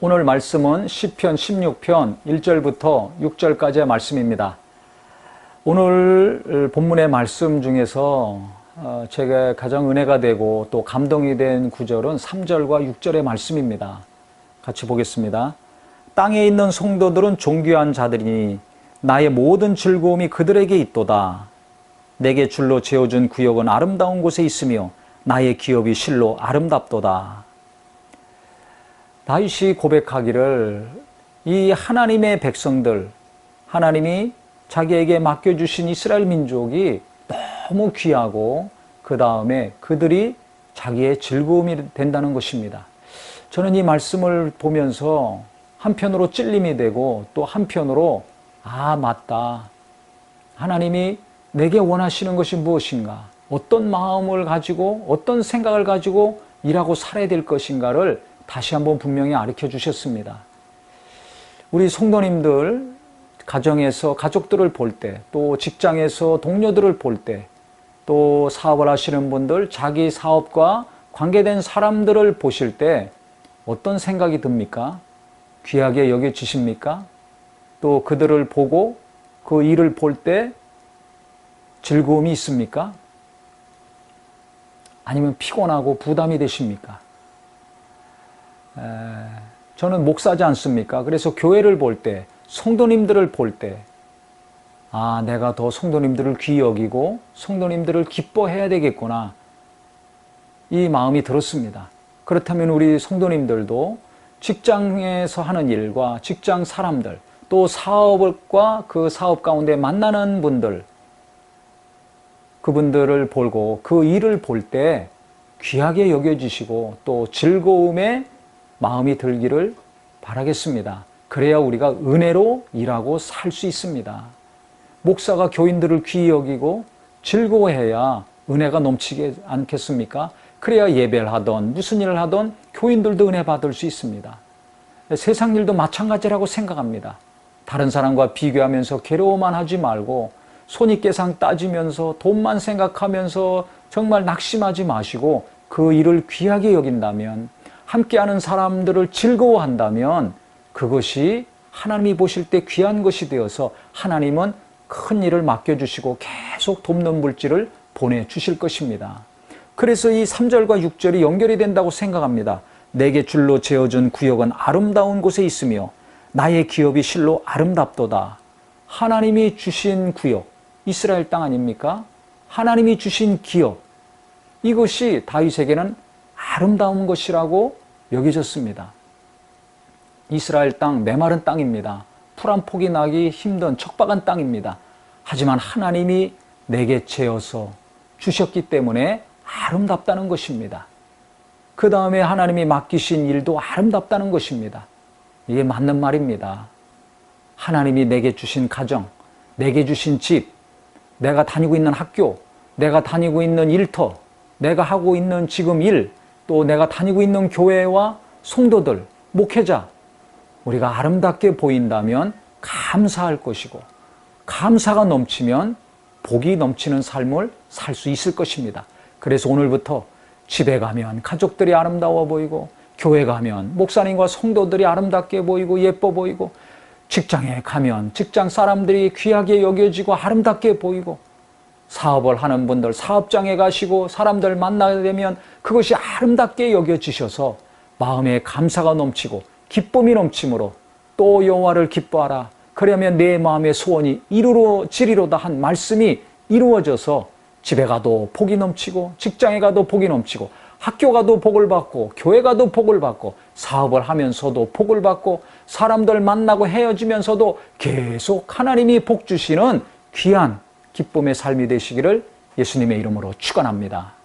오늘 말씀은 시편 16편 1절부터 6절까지의 말씀입니다. 오늘 본문의 말씀 중에서 어, 제가 가장 은혜가 되고 또 감동이 된 구절은 3절과 6절의 말씀입니다. 같이 보겠습니다. 땅에 있는 성도들은 존귀한 자들이니 나의 모든 즐거움이 그들에게 있도다. 내게 줄로 재어준 구역은 아름다운 곳에 있으며 나의 기업이 실로 아름답도다. 다윗이 고백하기를 이 하나님의 백성들, 하나님이 자기에게 맡겨주신 이스라엘 민족이 너무 귀하고 그 다음에 그들이 자기의 즐거움이 된다는 것입니다. 저는 이 말씀을 보면서 한편으로 찔림이 되고 또 한편으로 아, 맞다. 하나님이 내게 원하시는 것이 무엇인가? 어떤 마음을 가지고 어떤 생각을 가지고 일하고 살아야 될 것인가를 다시 한번 분명히 가르쳐 주셨습니다. 우리 성도님들 가정에서 가족들을 볼 때, 또 직장에서 동료들을 볼 때, 또 사업을 하시는 분들 자기 사업과 관계된 사람들을 보실 때 어떤 생각이 듭니까? 귀하게 여겨지십니까? 또 그들을 보고 그 일을 볼 때 즐거움이 있습니까? 아니면 피곤하고 부담이 되십니까? 에, 저는 목사지 않습니까? 그래서 교회를 볼 때, 성도님들을 볼 때, 아, 내가 더 성도님들을 귀히 여기고 성도님들을 기뻐해야 되겠구나. 이 마음이 들었습니다. 그렇다면 우리 성도님들도 직장에서 하는 일과 직장 사람들, 또 사업과 그 사업 가운데 만나는 분들, 그분들을 보고 그 일을 볼 때 귀하게 여겨지시고 또 즐거움에 마음이 들기를 바라겠습니다. 그래야 우리가 은혜로 일하고 살 수 있습니다. 목사가 교인들을 귀히 여기고 즐거워해야 은혜가 넘치지 않겠습니까? 그래야 예배를 하던 무슨 일을 하던 교인들도 은혜 받을 수 있습니다. 세상 일도 마찬가지라고 생각합니다. 다른 사람과 비교하면서 괴로워만 하지 말고 손익계상 따지면서 돈만 생각하면서 정말 낙심하지 마시고 그 일을 귀하게 여긴다면 함께하는 사람들을 즐거워한다면 그것이 하나님이 보실 때 귀한 것이 되어서 하나님은 큰 일을 맡겨주시고 계속 돕는 물질을 보내주실 것입니다. 그래서 이 3절과 6절이 연결이 된다고 생각합니다. 내게 줄로 재어준 구역은 아름다운 곳에 있으며 나의 기업이 실로 아름답도다. 하나님이 주신 구역, 이스라엘 땅 아닙니까? 하나님이 주신 기업, 이것이 다윗에게는 아름다운 것이라고 여겨졌습니다. 이스라엘 땅, 메마른 땅입니다. 풀 한 폭이 나기 힘든 척박한 땅입니다. 하지만 하나님이 내게 재어서 주셨기 때문에 아름답다는 것입니다. 그 다음에 하나님이 맡기신 일도 아름답다는 것입니다. 이게 맞는 말입니다. 하나님이 내게 주신 가정, 내게 주신 집, 내가 다니고 있는 학교, 내가 다니고 있는 일터, 내가 하고 있는 지금 일, 또 내가 다니고 있는 교회와 성도들, 목회자, 우리가 아름답게 보인다면 감사할 것이고, 감사가 넘치면 복이 넘치는 삶을 살 수 있을 것입니다. 그래서 오늘부터 집에 가면 가족들이 아름다워 보이고, 교회 가면 목사님과 성도들이 아름답게 보이고, 예뻐 보이고, 직장에 가면 직장 사람들이 귀하게 여겨지고 아름답게 보이고, 사업을 하는 분들 사업장에 가시고 사람들 만나게 되면 그것이 아름답게 여겨지셔서 마음에 감사가 넘치고 기쁨이 넘침으로 또 여호와를 기뻐하라. 그러면 내 마음의 소원이 이루어지리로다 한 말씀이 이루어져서 집에 가도 복이 넘치고 직장에 가도 복이 넘치고 학교 가도 복을 받고 교회 가도 복을 받고 사업을 하면서도 복을 받고 사람들 만나고 헤어지면서도 계속 하나님이 복 주시는 귀한 기쁨의 삶이 되시기를 예수님의 이름으로 축원합니다.